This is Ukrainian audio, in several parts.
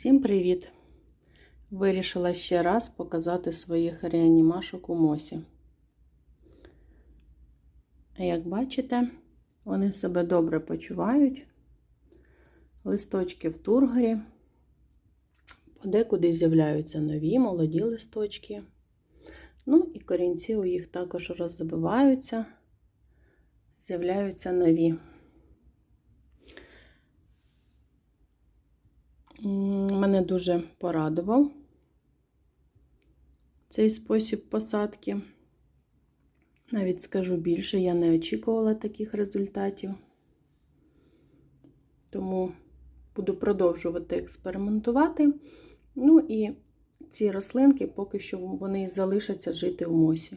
Всім привіт! Вирішила ще раз показати своїх реанімашок у мосі. Як бачите, вони себе добре почувають. Листочки в тургорі, подекуди з'являються нові молоді листочки. Ну і корінці у їх також розбиваються, з'являються нові. Мене дуже порадував цей спосіб посадки. Навіть скажу більше, я не очікувала таких результатів. Тому буду продовжувати експериментувати. Ну і ці рослинки поки що вони залишаться жити в мосі.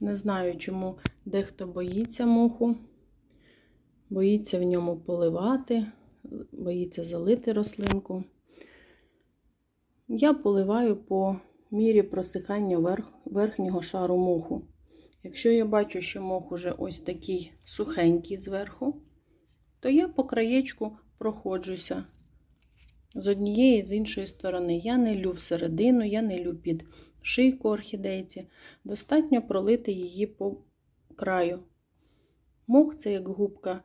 Не знаю, чому дехто боїться моху боїться в ньому поливати, боїться залити рослинку. Я поливаю по мірі просихання верх, верхнього шару моху. Якщо я бачу, що мох уже ось такий сухенький зверху, то я по краєчку проходжуся з однієї і з іншої сторони. Я не лю всередину, я не лю під шийку орхідейці. Достатньо пролити її по краю. Мох це як губка.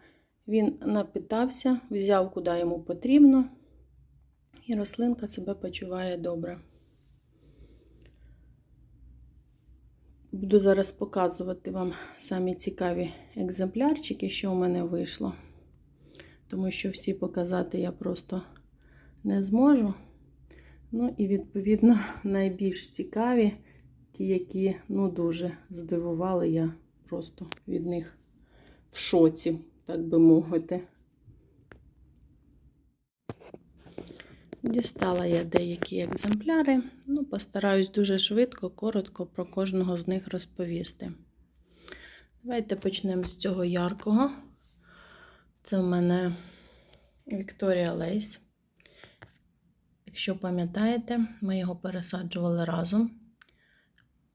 Він напитався, взяв, куди йому потрібно, і рослинка себе почуває добре. Буду зараз показувати вам самі цікаві екземплярчики, що у мене вийшло. Тому що всі показати я просто не зможу. Ну і, відповідно, найбільш цікаві, ті, які ну, дуже здивували, я просто від них в шоці так би мовити. Дістала я деякі екземпляри, ну, постараюсь дуже швидко, коротко про кожного з них розповісти. Давайте почнемо з цього яркого. Це в мене Вікторія Лейс. Якщо пам'ятаєте, ми його пересаджували разом.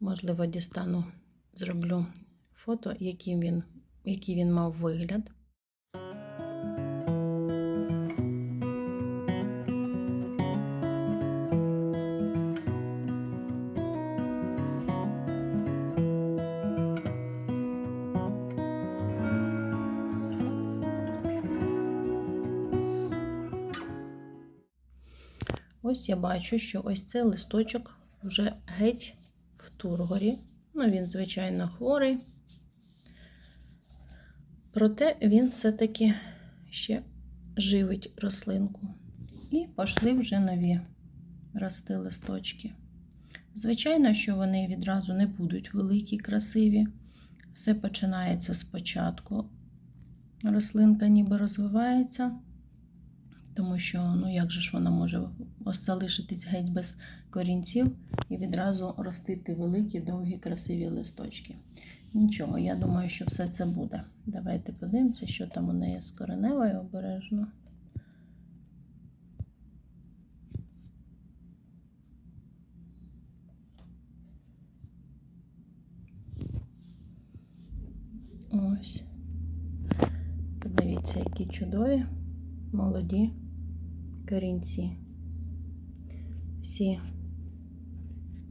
Можливо, дістану, зроблю фото, який він, який він мав вигляд. Ось я бачу, що ось цей листочок вже геть в тургорі. Ну, він, звичайно, хворий. Проте він все-таки ще живить рослинку. І пішли вже нові рости листочки. Звичайно, що вони відразу не будуть великі, красиві. Все починається спочатку. Рослинка ніби розвивається тому що, ну як же ж вона може залишитись геть без корінців і відразу ростити великі, довгі, красиві листочки. Нічого, я думаю, що все це буде. Давайте подивимося, що там у неї з кореневою обережно. Ось. Подивіться, які чудові, молоді корінці. Всі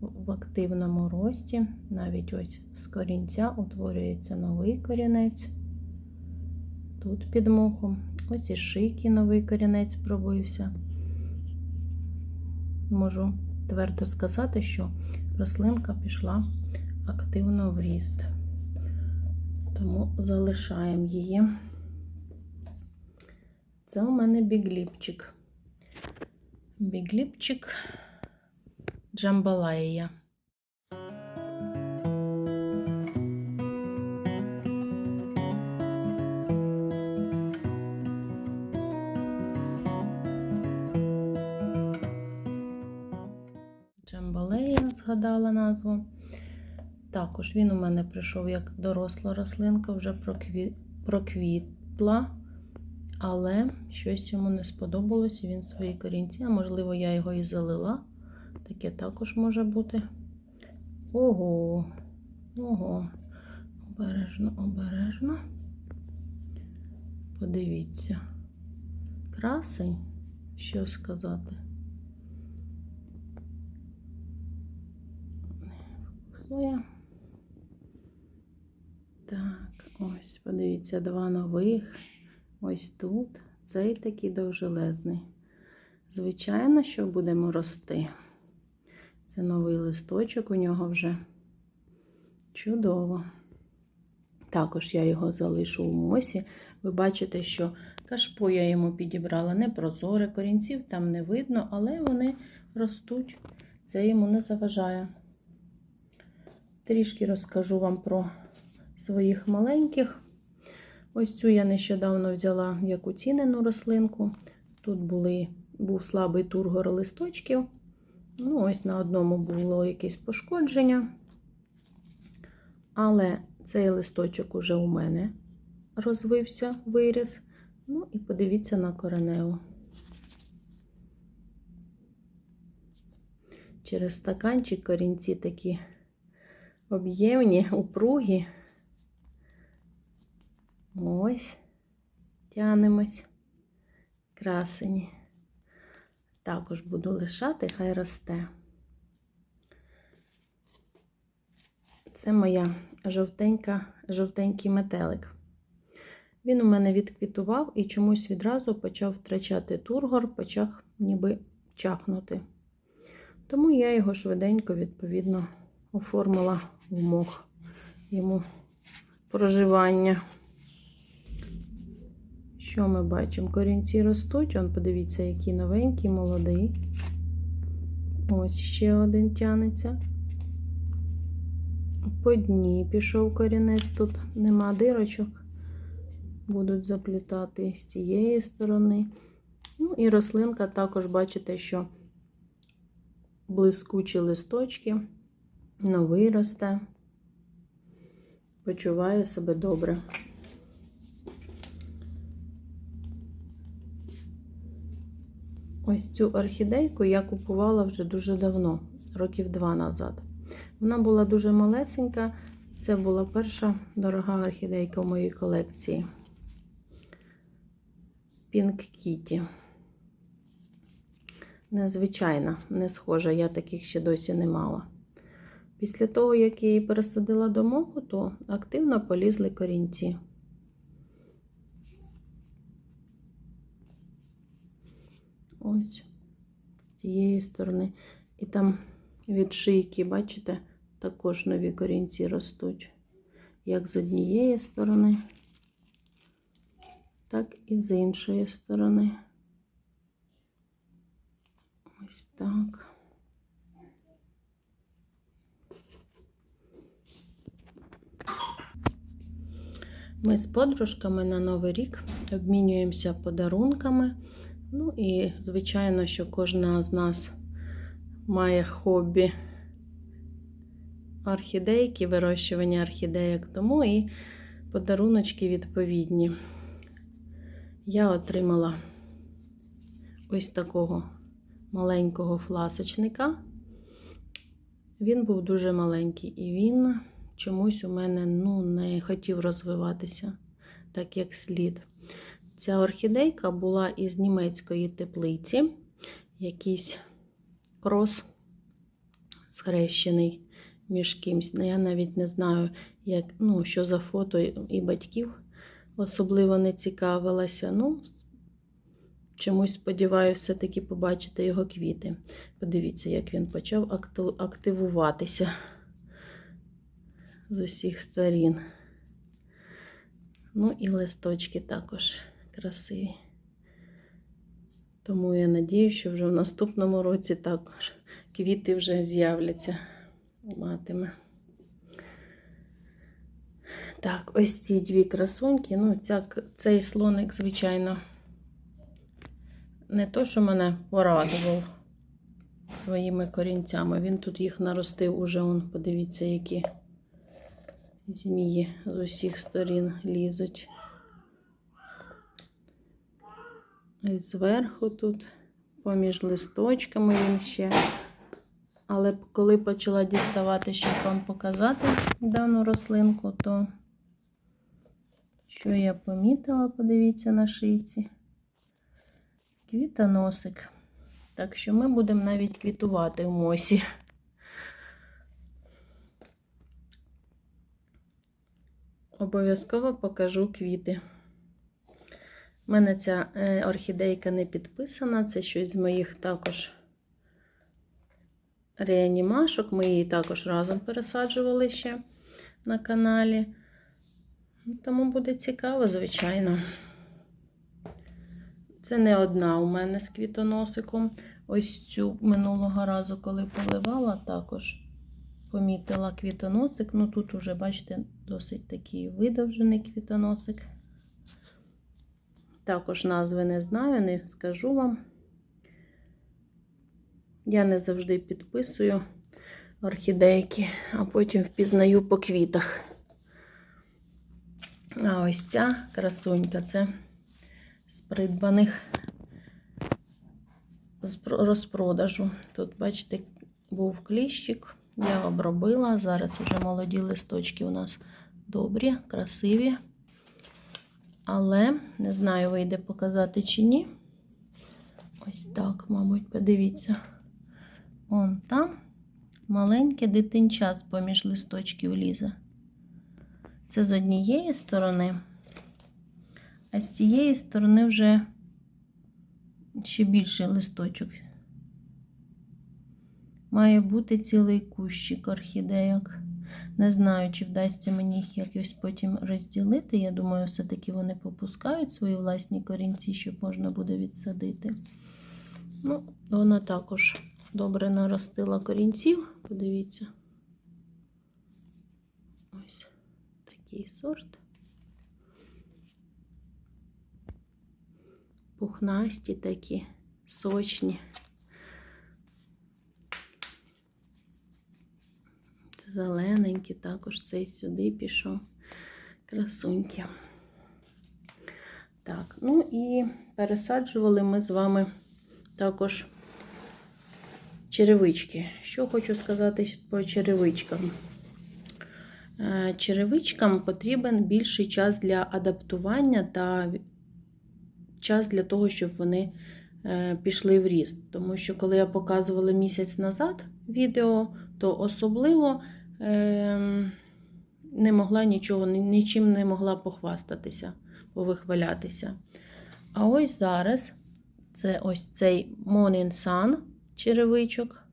в активному рості, навіть ось з корінця утворюється новий корінець. Тут під мохом. Ось і шийки новий корінець пробився. Можу твердо сказати, що рослинка пішла активно в ріст. Тому залишаємо її. Це у мене бігліпчик бігліпчик Джамбалаєя. Джамбалея, згадала назву. Також він у мене прийшов як доросла рослинка, вже проквітла але щось йому не сподобалось, і він свої корінці, а можливо, я його і залила. Таке також може бути. Ого, ого, обережно, обережно. Подивіться. красень, що сказати. Фокусує. Так, ось, подивіться, два нових. Ось тут. Цей такий довжелезний. Звичайно, що будемо рости. Це новий листочок у нього вже. Чудово. Також я його залишу у мосі. Ви бачите, що кашпо я йому підібрала не прозоре, корінців там не видно, але вони ростуть. Це йому не заважає. Трішки розкажу вам про своїх маленьких. Ось цю я нещодавно взяла як уцінену рослинку. Тут були, був слабий тургор листочків. Ну, ось на одному було якесь пошкодження. Але цей листочок уже у мене розвився, виріс. Ну і подивіться на кореневу. Через стаканчик корінці такі об'ємні, упругі. Ось, тянемось. Красені. Також буду лишати, хай росте. Це моя жовтенька, жовтенький метелик. Він у мене відквітував і чомусь відразу почав втрачати тургор, почав ніби чахнути. Тому я його швиденько, відповідно, оформила в мох йому проживання. Що ми бачимо? Корінці ростуть, он, подивіться, який новенький, молодий. Ось ще один тянеться. По дні пішов корінець, тут нема дирочок. Будуть заплітати з цієї сторони. Ну і рослинка також, бачите, що блискучі листочки, новий росте, почуває себе добре. Ось цю орхідейку я купувала вже дуже давно, років два назад. Вона була дуже малесенька, і це була перша дорога орхідейка в моїй колекції. Pink Kitty. Незвичайна, не схожа, я таких ще досі не мала. Після того, як я її пересадила до моху, то активно полізли корінці. Ось з цієї сторони. І там від шийки, бачите, також нові корінці ростуть. Як з однієї сторони, так і з іншої сторони. Ось так. Ми з подружками на Новий рік обмінюємося подарунками. Ну і, звичайно, що кожна з нас має хобі орхідейки, вирощування орхідеїк, тому і подаруночки відповідні. Я отримала ось такого маленького фласочника. Він був дуже маленький, і він чомусь у мене ну, не хотів розвиватися так, як слід. Ця орхідейка була із німецької теплиці, якийсь крос схрещений між кимсь. Я навіть не знаю, як, ну, що за фото і батьків особливо не цікавилася. Ну, чомусь сподіваюся, все-таки побачити його квіти. Подивіться, як він почав активуватися з усіх сторін. Ну і листочки також красиві. Тому я надію, що вже в наступному році також квіти вже з'являться. Матиме. Так, ось ці дві красуньки. Ну, ця, цей слоник, звичайно, не то, що мене порадував своїми корінцями. Він тут їх наростив уже, он, подивіться, які змії з усіх сторін лізуть. Ось зверху тут, поміж листочками він ще. Але коли почала діставати, щоб вам показати дану рослинку, то що я помітила, подивіться на шийці. квітоносик. Так що ми будемо навіть квітувати в мосі. Обов'язково покажу квіти. У мене ця е, орхідейка не підписана, це щось з моїх також реанімашок. Ми її також разом пересаджували ще на каналі. Ну, Тому буде цікаво, звичайно. Це не одна у мене з квітоносиком. Ось цю минулого разу, коли поливала, також помітила квітоносик. Ну тут уже, бачите, досить такий видовжений квітоносик. Також назви не знаю, не скажу вам. Я не завжди підписую орхідейки, а потім впізнаю по квітах. А ось ця красунька це з придбаних з розпродажу. Тут, бачите, був кліщик, я обробила. Зараз вже молоді листочки у нас добрі, красиві. Але не знаю, вийде показати чи ні. Ось так, мабуть, подивіться. Он там маленьке дитинча з поміж листочків лізе. Це з однієї сторони, а з цієї сторони вже ще більший листочок. Має бути цілий кущик орхідейок. Не знаю, чи вдасться мені їх якось потім розділити. Я думаю, все-таки вони попускають свої власні корінці, щоб можна буде відсадити. Ну, вона також добре наростила корінців. Подивіться. Ось такий сорт. Пухнасті такі, сочні. Зелененький також цей сюди пішов. Красуньки. Так, ну і пересаджували ми з вами також черевички. Що хочу сказати по черевичкам. Е, Черевичкам потрібен більший час для адаптування та час для того, щоб вони е, пішли в ріст. Тому що, коли я показувала місяць назад відео, то особливо не могла нічого, нічим не могла похвастатися, повихвалятися. А ось зараз це ось цей Morning Sun черевичок.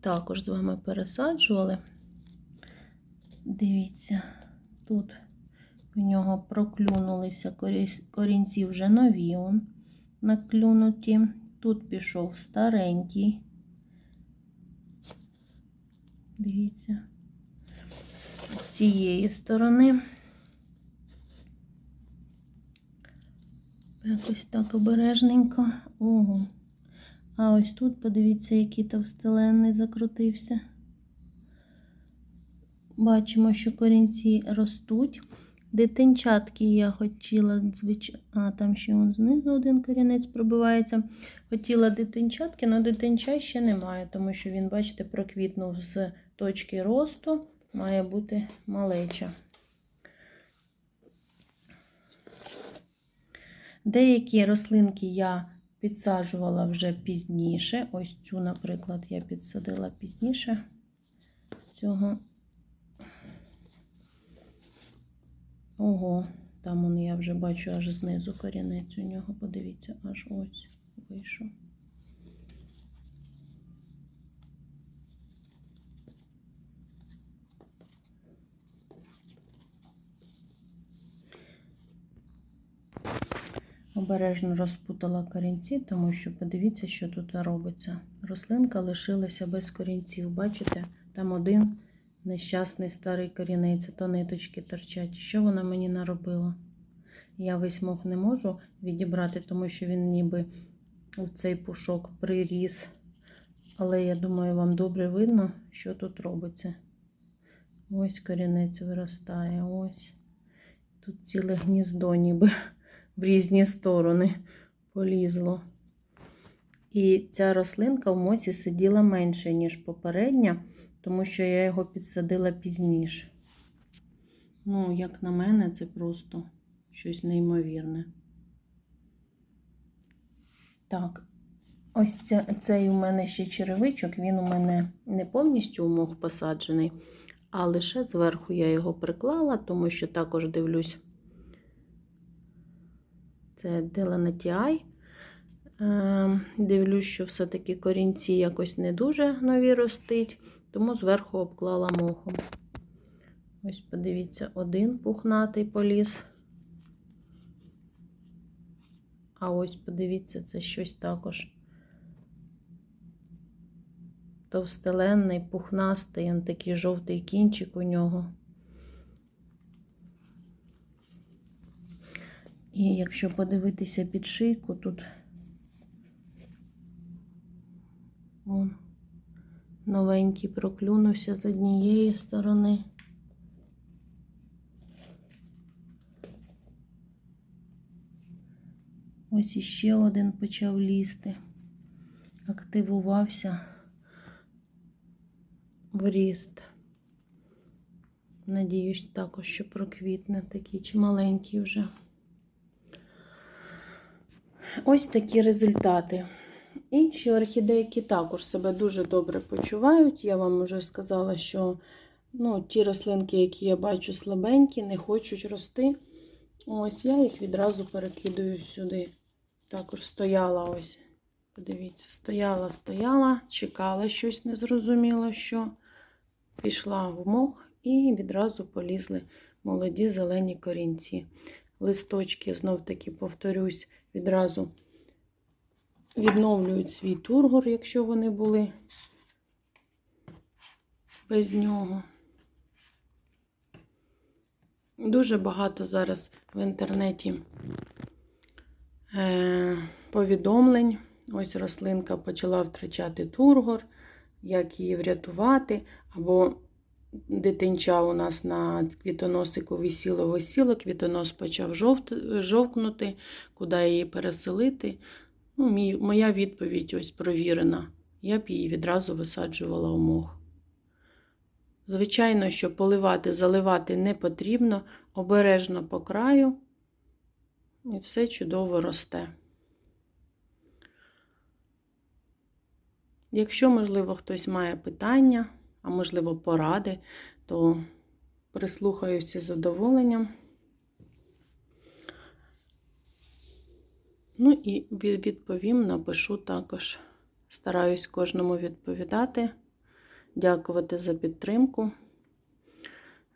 Також з вами пересаджували. Дивіться, тут у нього проклюнулися корінці вже нові наклюнуті. Тут пішов старенький. Дивіться, з цієї сторони. Якось так обережненько. Ого. А ось тут, подивіться, який товстеленний закрутився. Бачимо, що корінці ростуть. Дитинчатки я хотіла, звичайно, а там ще он знизу один корінець пробивається. Хотіла дитинчатки, але дитинча ще немає, тому що він, бачите, проквітнув з точки росту, має бути малеча. Деякі рослинки я підсаджувала вже пізніше. Ось цю, наприклад, я підсадила пізніше цього. Ого, там я вже бачу аж знизу корінець у нього. Подивіться, аж ось вийшов. Обережно розпутала корінці, тому що подивіться, що тут робиться. Рослинка лишилася без корінців. Бачите, там один нещасний старий корінець, то ниточки торчать. Що вона мені наробила? Я весь мох не можу відібрати, тому що він ніби в цей пушок приріс. Але я думаю, вам добре видно, що тут робиться. Ось корінець виростає, ось. Тут ціле гніздо, ніби в різні сторони полізло. І ця рослинка в моці сиділа менше, ніж попередня, тому що я його підсадила пізніше. Ну, як на мене, це просто щось неймовірне. Так, ось ця, цей у мене ще черевичок, він у мене не повністю у мох посаджений, а лише зверху я його приклала, тому що також дивлюсь. Це Деленатіай. Е, Дивлюсь, що все-таки корінці якось не дуже нові ростить, тому зверху обклала мохом. Ось, подивіться, один пухнатий поліз. А ось, подивіться, це щось також товстеленний, пухнастий, такий жовтий кінчик у нього. І якщо подивитися під шийку, тут он, новенький проклюнувся з однієї сторони. Ось іще один почав лізти, активувався в ріст. Надіюсь, також, що проквітне такий чималенький вже. Ось такі результати. Інші орхідейки також себе дуже добре почувають. Я вам вже сказала, що ну, ті рослинки, які я бачу слабенькі, не хочуть рости. Ось я їх відразу перекидаю сюди. Також стояла ось. Подивіться, стояла, стояла, чекала щось незрозуміло, що пішла в мох і відразу полізли молоді зелені корінці. Листочки, знов таки повторюсь, відразу відновлюють свій тургор, якщо вони були без нього. Дуже багато зараз в інтернеті е, повідомлень. Ось рослинка почала втрачати тургор, як її врятувати, або дитинча у нас на квітоносику висіло, висіло, квітонос почав жовкнути, куди її переселити. Ну, мій, Моя відповідь ось провірена. Я б її відразу висаджувала у мох. Звичайно, що поливати, заливати не потрібно, обережно по краю, і все чудово росте. Якщо, можливо, хтось має питання, а можливо, поради, то прислухаюся з задоволенням. Ну і відповім, напишу також. Стараюсь кожному відповідати, дякувати за підтримку.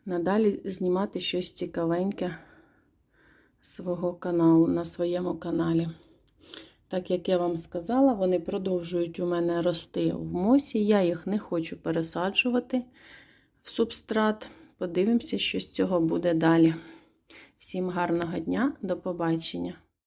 Надалі знімати щось цікавеньке свого каналу, на своєму каналі. Так як я вам сказала, вони продовжують у мене рости в мосі. Я їх не хочу пересаджувати в субстрат. Подивимося, що з цього буде далі. Всім гарного дня, до побачення!